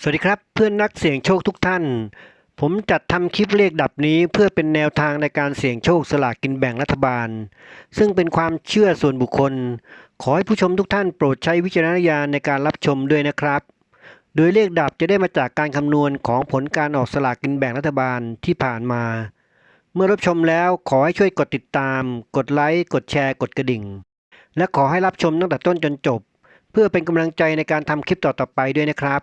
สวัสดีครับเพื่อนนักเสี่ยงโชคทุกท่าน ผมจัดทำคลิปเลขดับนี้เพื่อเป็นแนวทางในการเสี่ยงโชคสลากกินแบ่งรัฐบาล ซึ่งเป็นความเชื่อส่วนบุคคล ขอให้ผู้ชมทุกท่านโปรดใช้วิจารณญาณในการรับชมด้วยนะครับ โดยเลขดับจะได้มาจากการคำนวณของผลการออกสลากกินแบ่งรัฐบาลที่ผ่านมา เมื่อรับชมแล้วขอให้ช่วยกดติดตาม กดไลค์กดแชร์กดกระดิ่ง และขอให้รับชมตั้งแต่ต้นจนจบ เพื่อเป็นกำลังใจในการทำคลิปต่อๆไปด้วยนะครับ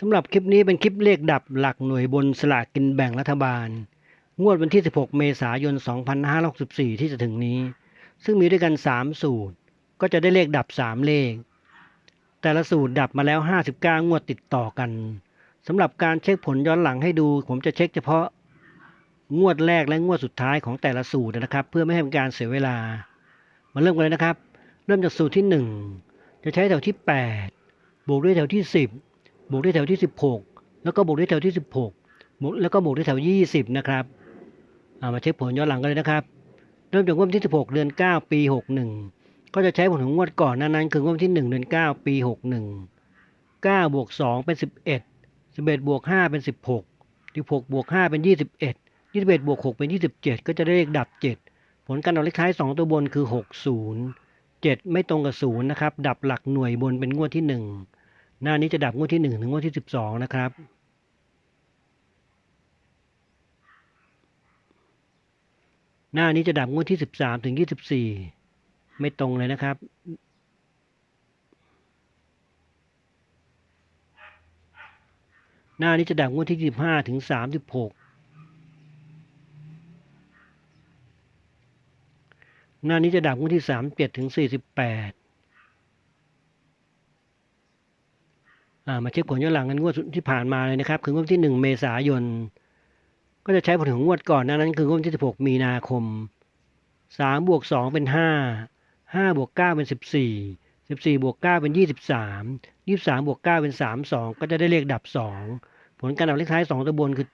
สำหรับคลิปนี้เป็นคลิปเลขดับหลักหน่วยบนสลากกินแบ่งรัฐบาล งวดวันที่ 16 เมษายน 2564 ที่จะถึงนี้ ซึ่งมีด้วยกัน 3 สูตร ก็จะได้เลขดับ 3 เลข แต่ละสูตรดับมาแล้ว 59 งวดติดต่อกันสำหรับการเช็คผลย้อนหลังให้ดู ผมจะเช็คเฉพาะ งวดแรกและงวดสุดท้ายของแต่ละสูตรนะครับ เพื่อไม่ให้เป็นการเสียเวลา มาเริ่มกันเลยนะครับ เริ่มจากสูตรที่ 1 จะใช้แถวที่ 8 บวกด้วยแถวที่ 10 บวกด้วยแถวที่ 16 แล้วก็บวกด้วยแถวที่ 16บวกแล้วก็บวกด้วยแถว 20 นะครับเอามาเช็คผลย้อนหลังกันเลยนะครับ เริ่มจากงวดที่ 16 เดือน 9 ปี 61 ก็จะใช้ผลของงวดก่อนนั้นนั้นคืองวดที่ 1 เดือน 9 ปี 61 9บวก2เป็น 11 11บวก5เป็น 16 16บวก5เป็น 21 21บวก6เป็น 27 ก็จะได้เลขดับ 7 ผลการออกเลขท้าย 2 ตัวบนคือ 60 7 ไม่ตรงกับ 0 นะครับ ดับหลักหน่วยบนเป็นงวดที่ 1 หน้านี้จะดับงวดที่1ถึงงวดที่12นะครับ หน้านี้จะดับงวดที่13ถึง24ไม่ตรงเลยนะครับ หน้านี้จะดับงวดที่15ถึง36หกหน้านี้จะดับงวดที่37ถึง48อ่า มาเช็คผลย้อนหลังกันงวดที่ผ่านมาเลยนะครับ คืองวดที่ 1 เมษายน ก็จะใช้ผลของงวดก่อนนานั้นคืองวดที่ 16 มีนาคม3บวก2เป็น 5 5บวก9เป็น 14 14บวก9เป็น 23 23บวก9เป็น 32 ก็จะได้เลขดับ 2 ผลการดับเลขท้าย 2 ตัวบนคือ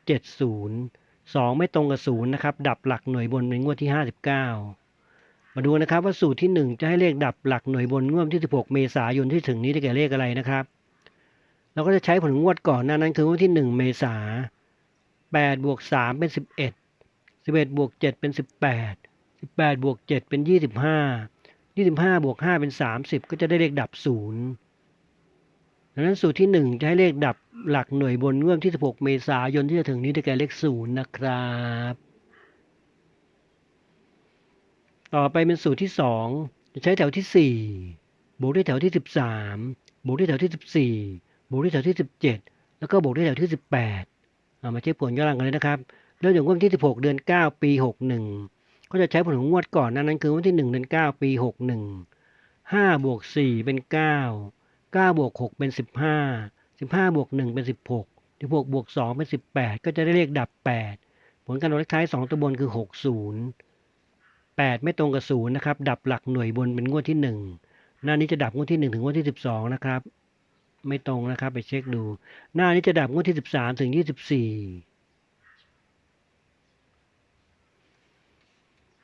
70 2 ไม่ตรงกับ 0 นะครับ ดับหลักหน่วยบนเป็นงวดที่ 59 มาดูนะครับว่าสูตรที่ 1 จะให้เลขดับหลักหน่วยบนงวดที่ 16 เมษายนที่ถึงนี้ได้แก่เลขอะไรนะครับ เราก็จะใช้ผลงวดก่อนหน้านั้นคืองวดที่ 1 เมษา8บวก3เป็น 11 11บวก7เป็น 18 18บวก7เป็น 25 25บวก5เป็น 30 ก็จะได้เลขดับ0ดังนั้นสูตรที่ 1 จะให้เลขดับหลักหน่วยบนเงวดที่ 16 เมษายนที่จะถึงนี้ได้แก่เลข 0 นะครับ ต่อไปเป็นสูตรที่ 2 จะใช้แถวที่ 4 บวกด้วยแถวที่ 13 บวกด้วยแถวที่ 14 บวกด้วยแถวที่ 17 แล้วก็บวกด้วยแถวที่ 18เอามาเช็คผลย้อนหลังกันเลยนะครับ เริ่มจากงวดวันที่ 16 เดือน 9 ปี 61 ก็จะใช้ผลของงวดก่อนนั้นนั้นคือวันที่ 1 เดือน 9 ปี 61 5บวก4เป็น 9 9บวก6เป็น 15 15บวก1เป็น 16 16บวก2เป็น 18 ก็จะได้เลขดับ 8 ผลการออกเลขท้าย 2 ตัวบนคือ 60 8 ไม่ตรงกับ0นะครับ ดับหลักหน่วยบนเป็นงวดที่ 1 หน้านี้จะดับงวดที่ 1 ถึงงวดที่ 12 นะครับ ไม่ตรงนะครับ ไปเช็คดู หน้านี้จะดับงวดที่ 13 ถึง 24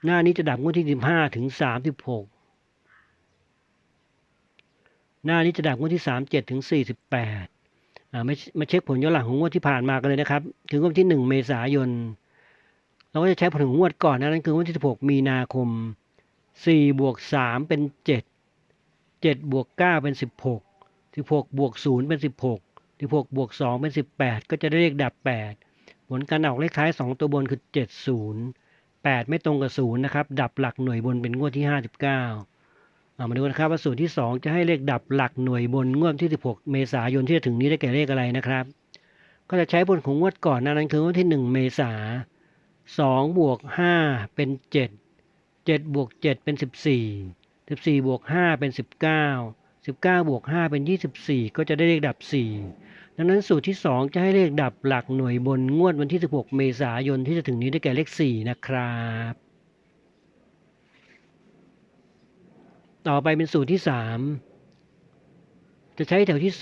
หน้านี้จะดับงวดที่ 15 ถึง 36 หน้านี้จะดับงวดที่ 37 ถึง 48อ่ามามาเช็คผลย้อนหลังของงวดที่ผ่านมากันเลยนะครับ ถึงงวดที่ 1 เมษายน เราก็จะใช้ผลของงวดก่อนนะนั้นคืองวดที่ 16 มีนาคม 4 บวก 3 เป็น 7 7 บวก 9 เป็น 16 16 บวก 0 เป็น 16 16 บวก 2 เป็น 18 ก็จะได้เลขดับ 8 ผลการออกเลขท้าย 2 ตัวบนคือ 70 8 ไม่ตรงกับ 0 นะครับ ดับหลักหน่วยบนเป็นงวดที่ 59เอามาดูนะครับว่าสูตรที่ 2 จะให้เลขดับหลักหน่วยบนงวดที่ 16 เมษายนที่จะถึงนี้ได้แก่เลขอะไรนะครับ ก็จะใช้ผลของงวดก่อนนานั้นคืองวดที่ 1 เมษา2บวก5เป็น 7 7บวก7เป็น 14 14บวก5เป็น 19 19 บวก 5 เป็น 24 ก็จะได้เลขดับ 4 ดังนั้นสูตรที่ 2 จะให้เลขดับหลักหน่วยบนงวดวันที่ 16 เมษายนที่จะถึงนี้ได้แก่เลข 4 นะครับ ต่อไปเป็นสูตรที่ 3 จะใช้แถวที่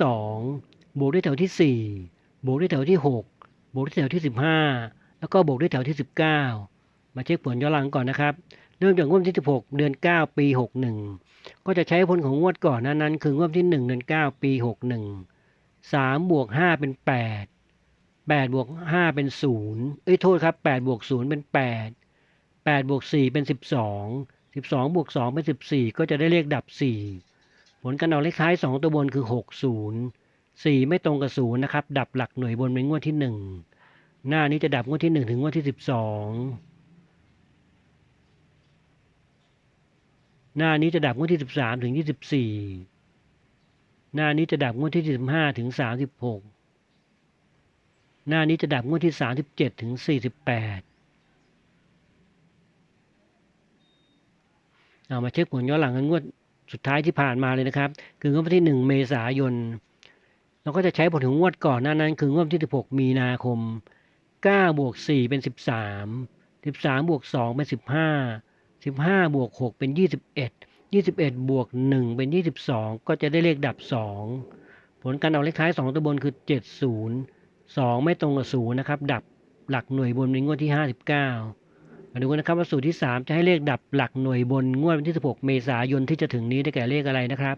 2 บวกด้วยแถวที่ 4 บวกด้วยแถวที่ 6 บวกด้วยแถวที่ 15 แล้วก็บวกด้วยแถวที่ 19 มาเช็คผลย้อนหลังก่อนนะครับ เริ่มจากงวดที่ 16 เดือน 9 ปี 61 ก็จะใช้ผลของงวดก่อนนั้นนั้น คืองวดที่1เดือน9 ปี 61 3บวก5เป็น 8 8บวก5เป็น0เอ้ยโทษครับ8บวก0เป็น 8 8บวก4เป็น 12 12บวก2เป็น 14 ก็จะได้เลขดับ 4 ผลการออกเลขท้าย 2 ตัวบนคือ 60 4 ไม่ตรงกับ0นะครับ ดับหลักหน่วยบนเป็นงวดที่ 1 หน้านี้จะดับงวดที่ 1 ถึงงวดที่ 12 หน้านี้จะดับงวดที่ 13 ถึง 24 หน้านี้จะดับงวดที่15ถึง 36 หน้านี้จะดับงวดที่ 37 ถึง 48 เอามาเช็คผลย้อนหลังกันงวดสุดท้ายที่ผ่านมาเลยนะครับ คืองวดวันที่ 1 เมษายน เราก็จะใช้ผลของงวดก่อนหน้านั้น คืองวดวันที่ 16 มีนาคม9บวก4เป็น 13 13บวก2เป็น 15 15 บวก 6 เป็น 21 21 บวก 1 เป็น 22 ก็จะได้เลขดับ 2 ผลการออกเลขท้าย 2 ตัวบนคือ 70 2 ไม่ตรงกับ 0 นะครับ ดับหลักหน่วยบนในงวดที่ 59 มาดูกันนะครับว่าสูตรที่ 3 จะให้เลขดับหลักหน่วยบนงวดวันที่ 16 เมษายนที่จะถึงนี้ได้แก่เลขอะไรนะครับ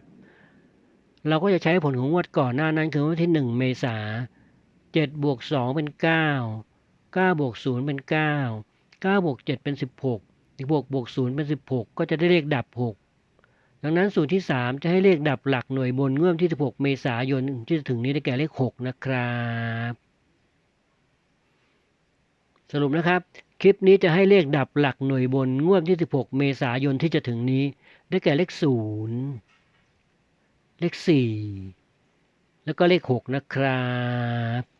เราก็จะใช้ผลของงวดก่อนหน้านั้นคือวันที่ 1 เมษา7บวก2เป็น 9 9บวก0เป็น 9 9บวก7เป็น 16 16บวก0เป็น 16 ก็จะได้เลขดับ 6 ดังนั้นสูตรที่ 3 จะให้เลขดับหลักหน่วยบนงวดวันที่ 16 เมษายนที่จะถึงนี้ได้แก่เลข 6 นะครับ สรุปนะครับ คลิปนี้จะให้เลขดับหลักหน่วยบนงวดที่ 16 เมษายนที่จะถึงนี้ ได้แก่เลข 0 เลข 4 แล้วก็เลข 6 นะครับ